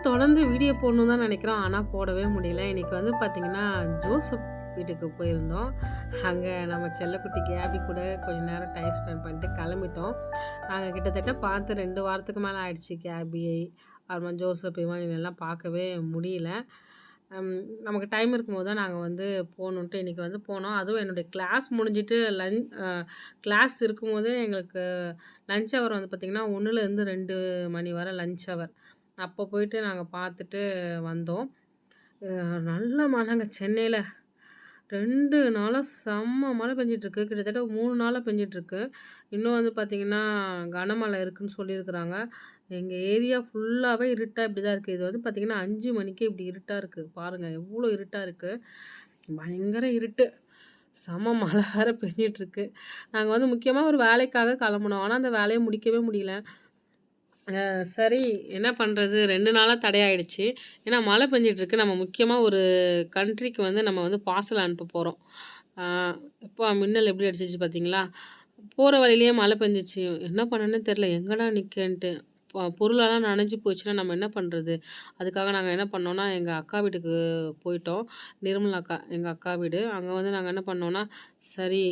நாள் தொடர்ந்து வீடியோ போடணும் தான் நினைக்கிறோம். ஆனால் போடவே முடியல. இன்றைக்கி வந்து பார்த்திங்கன்னா ஜோசப் வீட்டுக்கு போயிருந்தோம். அங்கே நம்ம செல்லக்குட்டி கேபி கூட கொஞ்ச நேரம் டைம் ஸ்பெண்ட் பண்ணிட்டு கிளம்பிட்டோம். நாங்கள் கிட்டத்தட்ட பார்த்து ரெண்டு வாரத்துக்கு மேலே ஆயிடுச்சு கேபியை அப்புறமா ஜோசப் இவன் எல்லாம் பார்க்கவே முடியல. நமக்கு டைம் இருக்கும்போது தான் நாங்கள் வந்து போகணுன்ட்டு இன்றைக்கி வந்து போனோம். அதுவும் என்னுடைய கிளாஸ் முடிஞ்சிட்டு லஞ்ச் கிளாஸ் இருக்கும்போதே எங்களுக்கு லஞ்ச் ஹவர் வந்து பார்த்திங்கன்னா ஒன்றுலேருந்து ரெண்டு மணி வரை லஞ்ச் ஹவர் அப்போ போயிட்டு நாங்கள் பார்த்துட்டு வந்தோம். நல்ல மழைங்க சென்னையில். ரெண்டு நாளாக செம்ம மழை பெஞ்சிட்ருக்கு. கிட்டத்தட்ட மூணு நாளாக பெஞ்சிட்ருக்கு. இன்னும் வந்து பார்த்திங்கன்னா கனமழை இருக்குன்னு சொல்லியிருக்கிறாங்க. எங்கள் ஏரியா ஃபுல்லாகவே இருட்டாக இப்படி தான் இருக்குது இது வந்து பார்த்திங்கன்னா அஞ்சு மணிக்கே இப்படி இருட்டாக இருக்குது பாருங்கள் எவ்வளோ இருட்டாக இருக்குது பயங்கர இருட்டு. செம மழை வேறு பெஞ்சிட்ருக்கு. நாங்கள் வந்து முக்கியமாக ஒரு வேலைக்காக கிளம்புனோம். ஆனால் அந்த வேலையை முடிக்கவே முடியல. சரி. என்ன பண்ணுறது ரெண்டு நாளாக தடையாயிடுச்சு. ஏன்னா மழை பெஞ்சிட்ருக்கு. நம்ம முக்கியமாக ஒரு கண்ட்ரிக்கு வந்து நம்ம வந்து பார்சல் அனுப்ப போகிறோம் இப்போ மின்னல் எப்படி அடிச்சிச்சு பார்த்தீங்களா போகிற வழியிலேயே மழை பெஞ்சிச்சு. என்ன பண்ணேன்னு தெரில எங்கடா நிற்கன்ட்டு பொருளெல்லாம் நனைஞ்சு போச்சுன்னா நம்ம என்ன பண்ணுறது அதுக்காக நாங்கள் என்ன பண்ணோன்னா எங்கள் அக்கா வீட்டுக்கு போயிட்டோம். நிர்மலா அக்கா எங்கள் அக்கா வீடு. அங்கே வந்து நாங்கள் என்ன பண்ணோன்னா சரி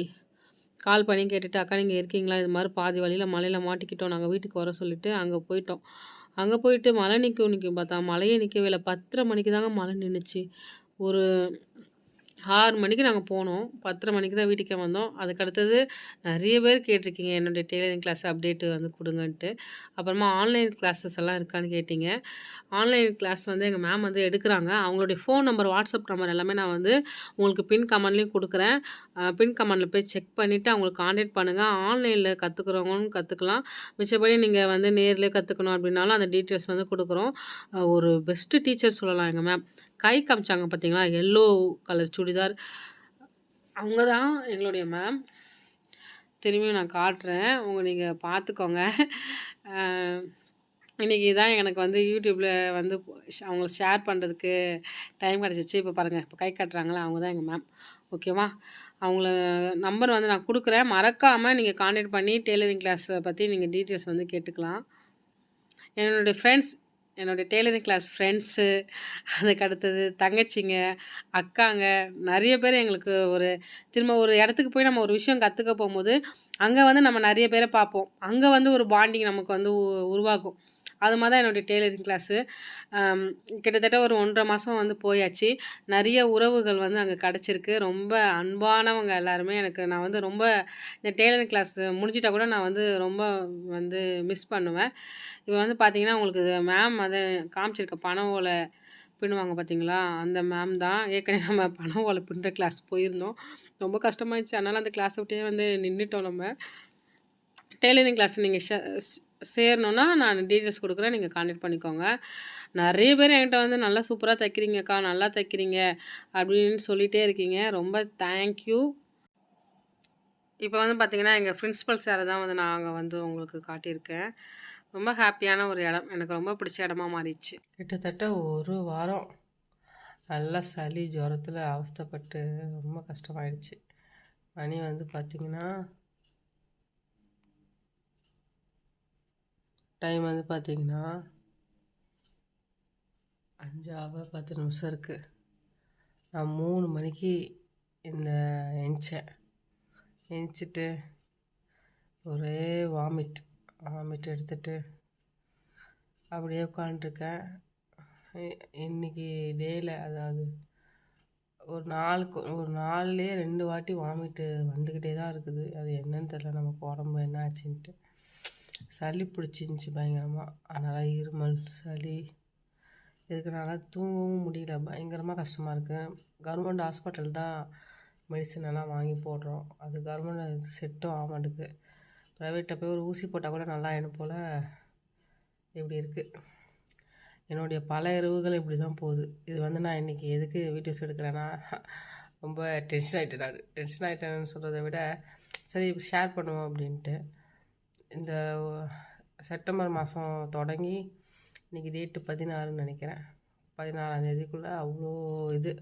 கால் பண்ணி கேட்டுட்டு அக்கா நீங்கள் இருக்கீங்களா? இது மாதிரி பாதி வழியில் மலையில் மாட்டிக்கிட்டோம். நாங்கள் வீட்டுக்கு வர சொல்லிட்டு அங்கே போயிட்டோம். அங்கே போயிட்டு மழை நிற்கும் நிற்கும் பார்த்தா மழையே நிற்கவே இல்லை. பத்தரை மணிக்கு தாங்க மழை நின்றுச்சு ஒரு ஆறு மணிக்கு நாங்கள் போனோம். பத்தரை மணிக்கு தான் வீட்டுக்கே வந்தோம். அதுக்கு அடுத்தது நிறைய பேர் கேட்டிருக்கீங்க என்னுடைய டெய்லரிங் கிளாஸ் அப்டேட்டு வந்து கொடுங்கன்ட்டு. அப்புறமா ஆன்லைன் கிளாஸஸ் எல்லாம் இருக்கான்னு கேட்டிங்க. ஆன்லைன் கிளாஸ் வந்து எங்கள் மேம் வந்து எடுக்கிறாங்க. அவங்களுடைய ஃபோன் நம்பர் வாட்ஸ்அப் நம்பர் எல்லாமே நான் வந்து உங்களுக்கு பின் கமெண்ட்லேயும் கொடுக்குறேன். பின் கமெண்டில் போய் செக் பண்ணிவிட்டு அவங்களுக்கு காண்டாக்ட் பண்ணுங்கள் ஆன்லைனில் கற்றுக்குறவங்களும் கற்றுக்கலாம் மிச்சப்படி நீங்கள் வந்து நேரில் கற்றுக்கணும் அப்படின்னாலும் அந்த டீட்டெயில்ஸ் வந்து கொடுக்குறோம். ஒரு பெஸ்ட்டு டீச்சர் சொல்லலாம் எங்கள் மேம் கை காமிச்சாங்க பார்த்தீங்களா? Yellow colour churidar. அவங்க தான் எங்களுடைய மேம் திரும்பியும் நான் காட்டுறேன். உங்கள் நீங்கள் பார்த்துக்கோங்க இன்றைக்கி இன்னைக்கு தான் எனக்கு வந்து யூடியூப்பில் வந்து அவங்கள ஷேர் பண்ணுறதுக்கு டைம் கிடச்சிச்சு. இப்போ பாருங்கள் இப்போ கை காட்டுறாங்களா? அவங்க தான் எங்கள் மேம் ஓகேவா அவங்கள நம்பர் வந்து நான் கொடுக்குறேன். மறக்காமல் நீங்கள் காண்டாக்ட் பண்ணி டெய்லரிங் கிளாஸை பற்றி நீங்கள் டீட்டெயில்ஸ் வந்து கேட்டுக்கலாம். என்னுடைய ஃப்ரெண்ட்ஸ் என்னுடைய டெய்லரிங் கிளாஸ் ஃப்ரெண்ட்ஸு அதுக்கு அடுத்தது தங்கச்சிங்க அக்காங்க நிறைய பேர் எங்களுக்கு ஒரு திரும்ப ஒரு இடத்துக்கு போய் நம்ம ஒரு விஷயம் கற்றுக்க போகும்போது அங்கே வந்து நம்ம நிறைய பேரை பார்ப்போம். அங்கே வந்து ஒரு பாண்டிங் நமக்கு வந்து உ- உருவாகும் அது மாதிரி தான் என்னுடைய டெய்லரிங் கிளாஸு. கிட்டத்தட்ட ஒரு ஒன்றரை மாதம் வந்து போயாச்சு. நிறைய உறவுகள் வந்து அங்கே கிடச்சிருக்கு. ரொம்ப அன்பானவங்க எல்லாருமே எனக்கு. நான் வந்து ரொம்ப இந்த டெய்லரிங் கிளாஸ் முடிஞ்சிட்டா கூட நான் வந்து ரொம்ப வந்து மிஸ் பண்ணுவேன். இப்போ வந்து பார்த்திங்கன்னா உங்களுக்கு மேம் அதை காமிச்சிருக்க பணம் ஓலை பின்னுவாங்க பார்த்தீங்களா அந்த மேம் தான். ஏற்கனவே நம்ம பணம் ஓலை பின்னுற கிளாஸ் போயிருந்தோம். ரொம்ப கஷ்டமாயிடுச்சு. அதனால் அந்த கிளாஸை விட்டே வந்து நின்றுட்டோம் நம்ம. டெய்லரிங் கிளாஸ் நீங்கள் ஷ சேரணுன்னா நான் டீட்டெயில்ஸ் கொடுக்குறேன் நீங்கள் காண்டாக்ட் பண்ணிக்கோங்க. நிறைய பேர் என்கிட்ட வந்து நல்லா சூப்பராக தைக்கிறீங்கக்கா நல்லா தைக்கிறீங்க அப்படின்னு சொல்லிகிட்டே இருக்கீங்க. ரொம்ப தேங்க்யூ இப்போ வந்து பார்த்தீங்கன்னா எங்கள் பிரின்ஸிபல் சாரை தான் வந்து நாங்கள் வந்து உங்களுக்கு காட்டியிருக்கேன். ரொம்ப ஹாப்பியான ஒரு இடம். எனக்கு ரொம்ப பிடிச்ச இடமா மாறிடுச்சு. கிட்டத்தட்ட ஒரு வாரம் நல்லா சளி ஜுரத்தில் அவஸ்தைப்பட்டு ரொம்ப கஷ்டமாயிடுச்சு. மணி வந்து பார்த்திங்கன்னா டைம் வந்து பார்த்திங்கன்னா அஞ்சு ஹவர் பத்து நிமிஷம் இருக்குது நான் மூணு மணிக்கு இந்த எஞ்சேன் எஞ்சிட்டு ஒரே வாமிட் வாமிட் எடுத்துட்டு அப்படியே உட்காந்துருக்கேன் இன்னைக்கு டேயில் அதாவது ஒரு நாளுக்கு ஒரு நாள்லேயே ரெண்டு வாட்டி வாமிட்டு வந்துக்கிட்டே தான் இருக்குது. அது என்னன்னு தெரில நமக்கு உடம்பு என்ன ஆச்சுன்ட்டு. சளி பிடிச்சிருந்துச்சி பயங்கரமாக அதனால் இருமல் சளி இருக்கனால தூங்கவும் முடியல. பயங்கரமாக கஷ்டமாக இருக்குது கவர்மெண்ட் ஹாஸ்பிட்டல் தான் மெடிசன் எல்லாம் வாங்கி போடுறோம். அது கவர்மெண்ட் செட்டும் ஆக மாட்டேங்குது ப்ரைவேட்டில் போய் ஒரு ஊசி போட்டால் கூட நல்லா ஆயிடும் போல் இப்படி இருக்குது என்னுடைய பல இரவுகள் இப்படி தான் போகுது. இது வந்து நான் இன்றைக்கி எதுக்கு வீடியோஸ் எடுக்கிறேன்னா ரொம்ப டென்ஷன் ஆகிட்டேன் நான். டென்ஷன் ஆகிட்டேன்னு சொல்கிறத விட சரி ஷேர் பண்ணுவோம் அப்படின்ட்டு. இந்த செப்டம்பர் மாதம் தொடங்கி இன்றைக்கி டேட்டு பதினாறுன்னு நினைக்கிறேன். பதினாறாந்தேதிக்குள்ளே அவ்வளோ இது.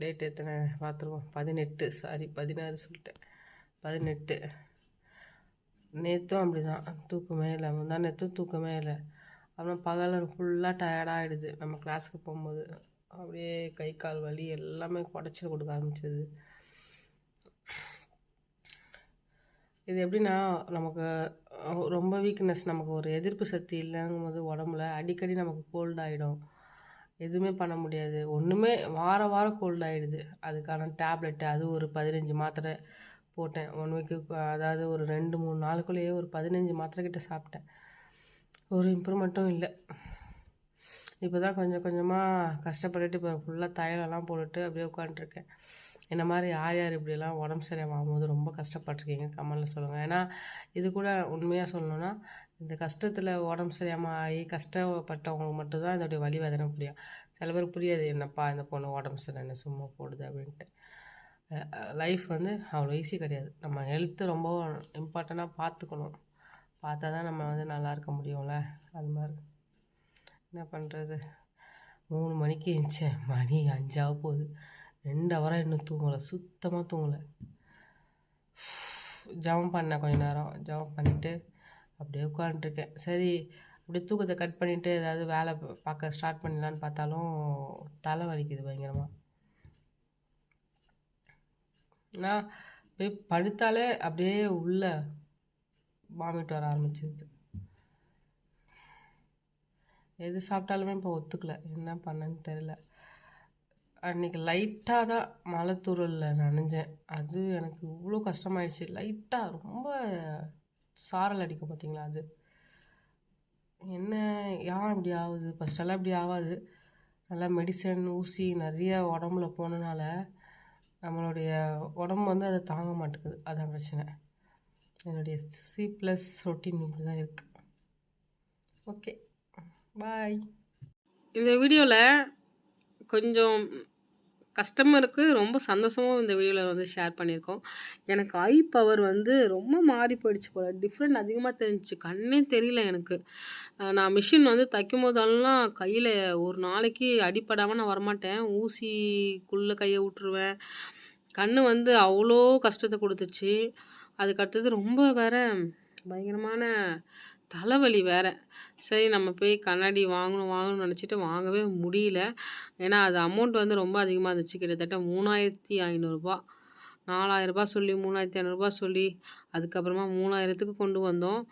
டேட் எத்தனை பார்த்துருவோம். பதினெட்டு சாரி பதினாறு சொல்லிட்டேன். பதினெட்டு. நேற்றும் அப்படி தான் தூக்கமே இல்லை. முந்தா நேற்றும் தூக்கமே இல்லை. அப்புறம் பகலில் ஃபுல்லாக டயர்டாகிடுது நம்ம கிளாஸுக்கு போகும்போது. அப்படியே கை கால் வலி எல்லாமே குடைச்சல் கொடுக்க ஆரம்பிச்சது இது எப்படின்னா நமக்கு ரொம்ப வீக்னஸ் நமக்கு ஒரு எதிர்ப்பு சக்தி இல்லைங்கும்போது உடம்புல அடிக்கடி நமக்கு கோல்ட் ஆகிடும் எதுவுமே பண்ண முடியாது. ஒன்றுமே வார வாரம் கோல்ட் ஆகிடுது அதுக்கான டேப்லெட்டு அது ஒரு பதினஞ்சு மாத்திரை போட்டேன். ஒன் வீக்கு அதாவது ஒரு ரெண்டு மூணு நாளுக்குள்ளேயே ஒரு பதினஞ்சு மாத்திரை கிட்ட சாப்பிட்டேன். ஒரு இம்ப்ரூவ்மெண்ட்டும் இல்லை. இப்போ தான் கொஞ்சம் கொஞ்சமாக கஷ்டப்பட்டுட்டு இப்போ ஃபுல்லாக தைலம்லாம் போட்டுட்டு அப்படியே உட்காந்துருக்கேன் இந்த மாதிரி யார் யார் இப்படியெல்லாம் உடம்பு சரியாம ஆகும்போது ரொம்ப கஷ்டப்பட்டிருக்கீங்க? கமெண்டில் சொல்லுங்கள் ஏன்னா இது கூட உண்மையாக சொல்லணுன்னா இந்த கஷ்டத்தில் உடம்பு சரியாமல் ஆகி கஷ்டப்பட்டவங்களுக்கு மட்டும்தான் இதோடைய வழி வேதனை புரியும். சில பேர் புரியாது என்னப்பா இந்த பொண்ணு உடம்பு சரியான சும்மா போடுது அப்படின்ட்டு. லைஃப் வந்து அவ்வளோ ஈஸி கிடையாது. நம்ம ஹெல்த்து ரொம்ப இம்பார்ட்டண்ட்டாக பார்த்துக்கணும். பார்த்தா தான் நம்ம வந்து நல்லா இருக்க முடியும்ல? அது மாதிரி. என்ன பண்ணுறது மூணு மணிக்கு எழுந்தேன் மணி அஞ்சாக போகுது. ரெண்டு ஹவராக இன்னும் தூங்கலை சுத்தமாக தூங்கலை. ஜெபம் பண்ணேன் கொஞ்ச நேரம். ஜெபம் பண்ணிவிட்டு அப்படியே உட்காந்துருக்கேன் சரி அப்படியே தூக்கத்தை கட் பண்ணிவிட்டு ஏதாவது வேலை பார்க்க ஸ்டார்ட் பண்ணலான்னு பார்த்தாலும் தலை வலிக்குது பயங்கரமாக நான் போய் படுத்தாலே அப்படியே உள்ள வாமிட் வர ஆரம்பிச்சிருது. எது சாப்பிட்டாலுமே இப்போ ஒத்துக்கல. என்ன பண்ணேன்னு தெரில அன்றைக்கி லைட்டாக தான் மழை தூறலில் நனைஞ்சேன். அது எனக்கு இவ்வளோ கஷ்டமாயிடுச்சு. லைட்டாக ரொம்ப சாரல் அடிக்கும் பார்த்தீங்களா அது? என்ன ஏன் இப்படி ஆகுது? ஃபஸ்ட்டெல்லாம் இப்படி ஆகாது. நல்லா மெடிசன் ஊசி நிறைய உடம்புல போனனால நம்மளுடைய உடம்பு வந்து அதை தாங்க மாட்டேங்குது. அதான் பிரச்சனை. என்னுடைய சி ப்ளஸ் ரொட்டீன் இப்படி தான் இருக்குது ஓகே பாய் இந்த வீடியோவில் கொஞ்சம் கஸ்டமருக்கு ரொம்ப சந்தோஷமும் இந்த வீடியோவில் வந்து ஷேர் பண்ணியிருக்கோம். எனக்கு ஐ பவர் வந்து ரொம்ப மாறி போயிடுச்சு போல். டிஃப்ரெண்ட் அதிகமாக தெரிஞ்சுச்சு. கண்ணே தெரியல எனக்கு. நான் மிஷின் வந்து தைக்கும் போதெல்லாம் கையில் ஒரு நாளைக்கு அடிப்படாமல் நான் வரமாட்டேன். ஊசிக்குள்ளே கையை விட்டுருவேன் கண் வந்து அவ்வளோ கஷ்டத்தை கொடுத்துச்சு. அதுக்கு அடுத்தது ரொம்ப வேற பயங்கரமான தலைவலி வேறு. சரி நம்ம போய் கண்ணாடி வாங்கணும் வாங்கணும்னு நினச்சிட்டு வாங்கவே முடியல. ஏன்னா அது அமௌண்ட் வந்து ரொம்ப அதிகமாக இருந்துச்சு. கிட்டத்தட்ட மூணாயிரத்தி ஐநூறுரூபா நாலாயிரரூபா சொல்லி மூணாயிரத்தி ஐநூறுரூபா சொல்லி அதுக்கப்புறமா மூணாயிரத்துக்கு கொண்டு வந்தோம்.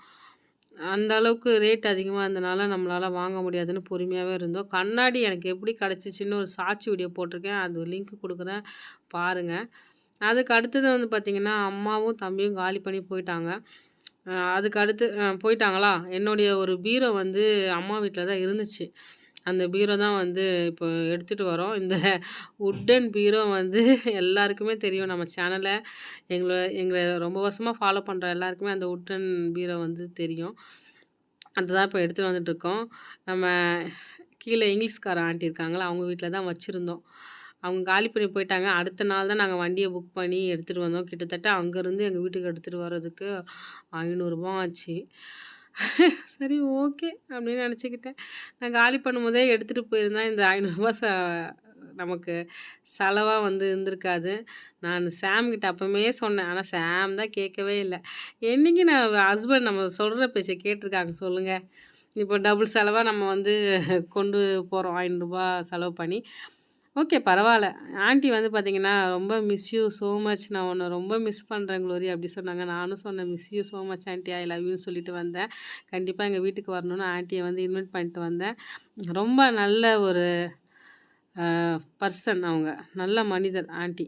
அந்த அளவுக்கு ரேட் அதிகமாக இருந்தனால நம்மளால் வாங்க முடியாதுன்னு பொறுமையாகவே இருந்தோம். கண்ணாடி எனக்கு எப்படி கிடச்சிச்சின்னு ஒரு சாட்சி வீடியோ போட்டிருக்கேன். அது லிங்க் கொடுக்குறேன். பாருங்கள் அதுக்கு அடுத்தது வந்து பார்த்திங்கன்னா அம்மாவும் தம்பியும் காலி பண்ணி போயிட்டாங்க. அதுக்கு அடுத்து போயிட்டாங்களா? என்னுடைய ஒரு பீரோ வந்து அம்மா வீட்டில் தான் இருந்துச்சு. அந்த பீரோ தான் வந்து இப்போ எடுத்துகிட்டு வரோம். இந்த உட்டன் பீரோ வந்து எல்லாருக்குமே தெரியும். நம்ம சேனலை எங்களை எங்களை ரொம்ப வருஷமாக ஃபாலோ பண்ணுற எல்லாருக்குமே அந்த உட்டன் பீரோ வந்து தெரியும். அதுதான் இப்போ எடுத்துகிட்டு வந்துட்டுருக்கோம் நம்ம கீழே இங்கிலீஷ்கார ஆண்டி இருக்காங்களா அவங்க வீட்டில் தான் வச்சுருந்தோம். அவங்க காலி பண்ணி போயிட்டாங்க. அடுத்த நாள் தான் நாங்கள் வண்டியை புக் பண்ணி எடுத்துகிட்டு வந்தோம். கிட்டத்தட்ட அங்கேருந்து எங்கள் வீட்டுக்கு எடுத்துகிட்டு வர்றதுக்கு ஐநூறுரூபா ஆச்சு. சரி ஓகே அப்படின்னு நினச்சிக்கிட்டேன். நான் காலி பண்ணும்போதே எடுத்துகிட்டு போயிருந்தேன் இந்த ஐநூறுரூபா ச நமக்கு செலவாக வந்து இருந்திருக்காது. நான் சாம்கிட்ட அப்போவே சொன்னேன். ஆனால் சாம் தான் கேட்கவே இல்லை. என்றைக்கு நான் ஹஸ்பண்ட் நம்ம சொல்கிற பேச்சை கேட்டிருக்காங்க சொல்லுங்கள் இப்போ டபுள் செலவாக நம்ம வந்து கொண்டு போகிறோம் ஐநூறுரூபா செலவு பண்ணி. ஓகே பரவாயில்ல ஆண்டி வந்து பார்த்தீங்கன்னா ரொம்ப மிஸ் யூ ஸோ மச் நான் உன்னை ரொம்ப மிஸ் பண்ணுறேன் க்ளோரி அப்படி சொன்னாங்க. நானும் சொன்னேன் miss you so much aunty. I love யூன்னு சொல்லிட்டு வந்தேன். கண்டிப்பாக எங்கள் வீட்டுக்கு வரணும்னு ஆண்டியை வந்து இன்வைட் பண்ணிட்டு வந்தேன். ரொம்ப நல்ல ஒரு பர்சன் அவங்க. நல்ல மனிதர் ஆண்டி.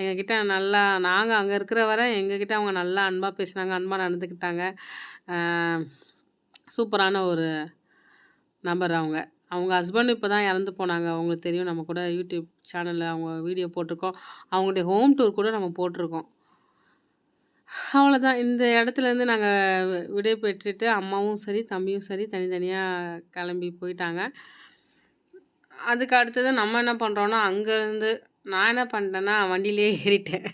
எங்ககிட்ட நல்லா நாங்கள் அங்கே இருக்கிற வரை எங்ககிட்ட அவங்க நல்லா அன்பாக பேசுனாங்க அன்பாக நடந்துக்கிட்டாங்க. சூப்பரான ஒரு நபர் அவங்க. அவங்க ஹஸ்பண்ட் இப்போ தான் இறந்து போனாங்க. அவங்களுக்கு தெரியும். நம்ம கூட யூடியூப் சேனலில் அவங்க வீடியோ போட்டிருக்கோம். அவங்களுடைய ஹோம் டூர் கூட நம்ம போட்டிருக்கோம். அவ்வளோதான் இந்த இடத்துலேருந்து நாங்கள் விடை பெற்றுட்டு அம்மாவும் சரி தம்பியும் சரி தனித்தனியாக கிளம்பி போயிட்டாங்க. அதுக்கு அடுத்தது நம்ம என்ன பண்ணுறோன்னா அங்கேருந்து நான் என்ன பண்ணிட்டேன்னா வண்டியிலே ஏறிட்டேன்.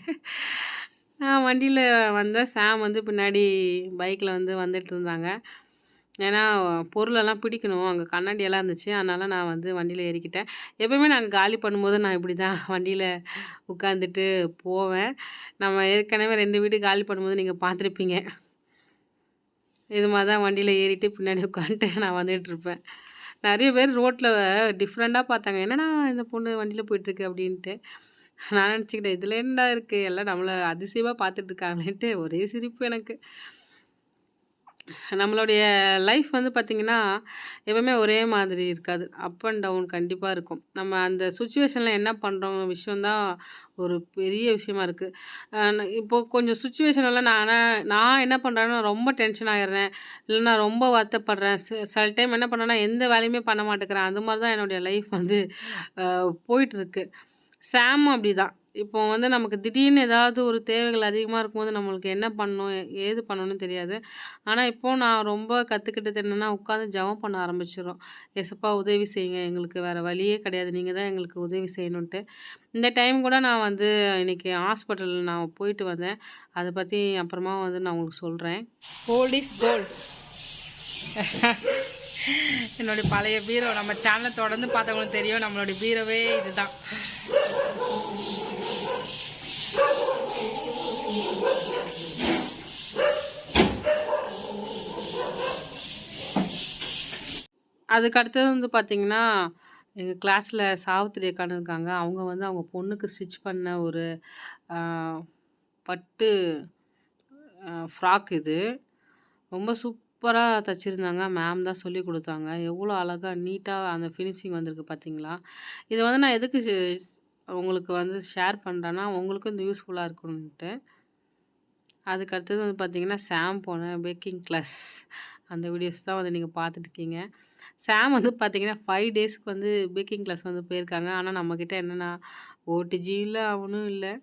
நான் வண்டியில் வந்தேன் சாம் வந்து பின்னாடி பைக்கில் வந்து வந்துட்டு இருந்தாங்க. ஏன்னா பொருளெல்லாம் பிடிக்கணும். அங்கே கண்ணாடியெல்லாம் இருந்துச்சு. அதனால் நான் வந்து வண்டியில் ஏறிக்கிட்டேன். எப்போயுமே நாங்கள் காலி பண்ணும்போது நான் இப்படி தான் வண்டியில் உட்காந்துட்டு போவேன். நம்ம ஏற்கனவே ரெண்டு வீடு காலி பண்ணும்போது நீங்கள் பார்த்துருப்பீங்க. இது மாதிரி தான் வண்டியில் ஏறிட்டு பின்னாடி உட்காந்துட்டு நான் வந்துட்டுருப்பேன் நிறைய பேர் ரோட்டில் டிஃப்ரெண்ட்டாக பார்த்தாங்க. என்னடா இந்த பொண்ணு வண்டியில் போயிட்டுருக்கு அப்படின்ட்டு. நான் நினச்சிக்கிட்டேன் இதில் என்னடா இருக்குது எல்லாம் நம்மளை அதிசயமாக பார்த்துட்ருக்காங்களேன்ட்டு ஒரே சிரிப்பு எனக்கு. நம்மளுடைய லைஃப் வந்து பார்த்திங்கன்னா எப்பவுமே ஒரே மாதிரி இருக்காது. அப் அண்ட் டவுன் கண்டிப்பாக இருக்கும். நம்ம அந்த சுச்சுவேஷனில் என்ன பண்ணுறோம் விஷயந்தான் ஒரு பெரிய விஷயமா இருக்குது இப்போது கொஞ்சம் சுச்சுவேஷனில் நான் நான் என்ன பண்ணுறேன்னா ரொம்ப டென்ஷன் ஆகிடுறேன் இல்லைனா ரொம்ப வருத்தப்படுறேன். சில சில டைம் என்ன பண்ணுறேன்னா எந்த வேலையுமே பண்ண மாட்டேங்கிறேன். அந்த மாதிரி தான் என்னுடைய லைஃப் வந்து போயிட்டுருக்கு சாம் அப்படி தான் இப்போ வந்து நமக்கு திடீர்னு ஏதாவது ஒரு தேவைகள் அதிகமாக இருக்கும்போது நம்மளுக்கு என்ன பண்ணணும் ஏ- ஏது பண்ணணும்னு தெரியாது. ஆனால் இப்போது நான் ரொம்ப கற்றுக்கிட்டது என்னென்னா உட்காந்து ஜெபம் பண்ண ஆரம்பிச்சிடும் எசப்பா உதவி செய்யுங்க. எங்களுக்கு வேறு வழியே கிடையாது. நீங்கள் தான் எங்களுக்கு உதவி செய்யணுன்ட்டு இந்த டைம் கூட நான் வந்து இன்றைக்கி ஹாஸ்பிட்டல் நான் போயிட்டு வந்தேன். அதை பற்றி அப்புறமா வந்து நான் உங்களுக்கு சொல்கிறேன் கோல்ட் இஸ் கோல்ட் என்னுடைய பழைய பீரோ நம்ம சேனலை தொடர்ந்து பார்த்தவங்களுக்கு தெரியும் நம்மளுடைய பீரோவே இதுதான். அதுக்கு அடுத்தது வந்து பார்த்திங்கன்னா எங்கள் கிளாஸில் சாவித்திரி அக்கான்னு இருக்காங்க. அவங்க வந்து அவங்க பொண்ணுக்கு ஸ்டிச் பண்ண ஒரு பட்டு ஃப்ராக் இது. ரொம்ப சூப் சூப்பராக தைச்சிருந்தாங்க. மேம் தான் சொல்லி கொடுத்தாங்க. எவ்வளோ அழகாக நீட்டாக அந்த ஃபினிஷிங் வந்திருக்கு பார்த்தீங்களா இதை வந்து நான் எதுக்கு உங்களுக்கு வந்து ஷேர் பண்ணுறேன்னா உங்களுக்கும் இந்த யூஸ்ஃபுல்லாக இருக்கணுன்ட்டு அதுக்கு அடுத்தது வந்து பார்த்தீங்கன்னா சாம் போன பேக்கிங் கிளாஸ் அந்த வீடியோஸ் தான் வந்து நீங்கள் பார்த்துட்ருக்கீங்க சாம் வந்து பார்த்திங்கன்னா ஃபைவ் டேஸ்க்கு வந்து பேக்கிங் கிளாஸ் வந்து போயிருக்காங்க. ஆனால் நம்மக்கிட்ட என்னென்னா ஓடிஜி இல்லை அவனும் இல்லை.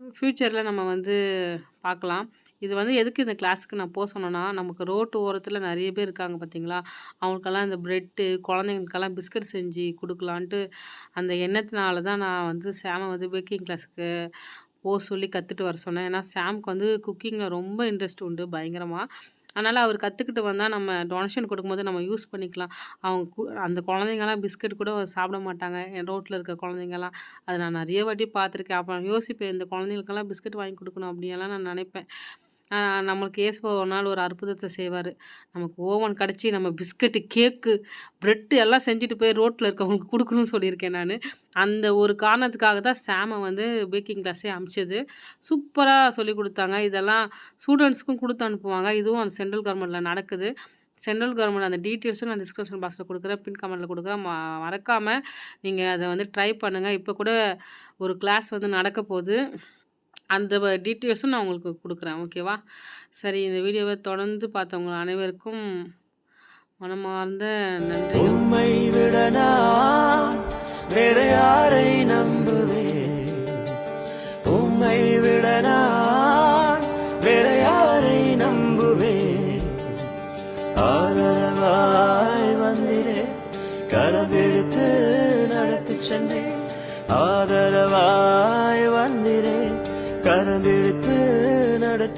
ஃப்யூச்சரில் நம்ம வந்து பார்க்கலாம். இது வந்து எதுக்கு இந்த கிளாஸுக்கு நான் போக சொன்னேன்னா நமக்கு ரோட்டு ஓரத்தில் நிறைய பேர் இருக்காங்க பார்த்தீங்களா அவங்களுக்கெல்லாம் இந்த ப்ரெட்டு குழந்தைங்களுக்கெல்லாம் பிஸ்கட் செஞ்சு கொடுக்கலான்ட்டு அந்த எண்ணத்தினால தான் நான் வந்து சாமை வந்து பேக்கிங் கிளாஸுக்கு போக சொல்லி கற்றுட்டு வர சொன்னேன். ஏன்னா சாம்க்கு வந்து குக்கிங்கில் ரொம்ப இன்ட்ரெஸ்ட் உண்டு பயங்கரமாக அதனால் அவர் கற்றுக்கிட்டு வந்தால் நம்ம டொனேஷன் கொடுக்கும்போது நம்ம யூஸ் பண்ணிக்கலாம். அவங்க அந்த குழந்தைங்கலாம் பிஸ்கட் கூட சாப்பிட மாட்டாங்க. என் ரோட்டில் இருக்க குழந்தைங்கலாம். அதை நான் நிறைய வாட்டி பார்த்துருக்கேன். அப்புறம் யோசிப்பேன் இந்த குழந்தைங்களுக்கெல்லாம் பிஸ்கட் வாங்கி கொடுக்கணும் அப்படியெல்லாம் நான் நினைப்பேன். நம்மளுக்கு ஏசப்பா ஒரு நாள் ஒரு அற்புதத்தை செய்வார். நமக்கு ஓவன் கிடச்சி நம்ம பிஸ்கட்டு கேக்கு ப்ரெட்டு எல்லாம் செஞ்சுட்டு போய் ரோட்டில் இருக்கவங்களுக்கு கொடுக்கணும்னு சொல்லியிருக்கேன் நான். அந்த ஒரு காரணத்துக்காக தான் சாமை வந்து பேக்கிங் கிளாஸே அமிச்சது. சூப்பராக சொல்லி கொடுத்தாங்க. இதெல்லாம் ஸ்டூடெண்ட்ஸ்க்கும் கொடுத்து அனுப்புவாங்க. இதுவும் அந்த சென்ட்ரல் கவர்மெண்ட்டில் நடக்குது. சென்ட்ரல் கவர்மெண்ட் அந்த டீட்டெயில்ஸும் நான் டிஸ்கிரிப்ஷன் பாக்ஸில் கொடுக்குறேன். பின் கமெண்ட்டில் கொடுக்குறேன். ம மறக்காமல் நீங்கள் அதை வந்து ட்ரை பண்ணுங்கள் இப்போ கூட ஒரு கிளாஸ் வந்து நடக்க போகுது. அந்த டீட்டெயில்ஸும் நான் உங்களுக்கு கொடுக்குறேன் ஓகேவா சரி இந்த வீடியோவை தொடர்ந்து பார்த்தவங்க அனைவருக்கும் மனமார்ந்த நன்றி விட வேற யாரை நம்புவேன்?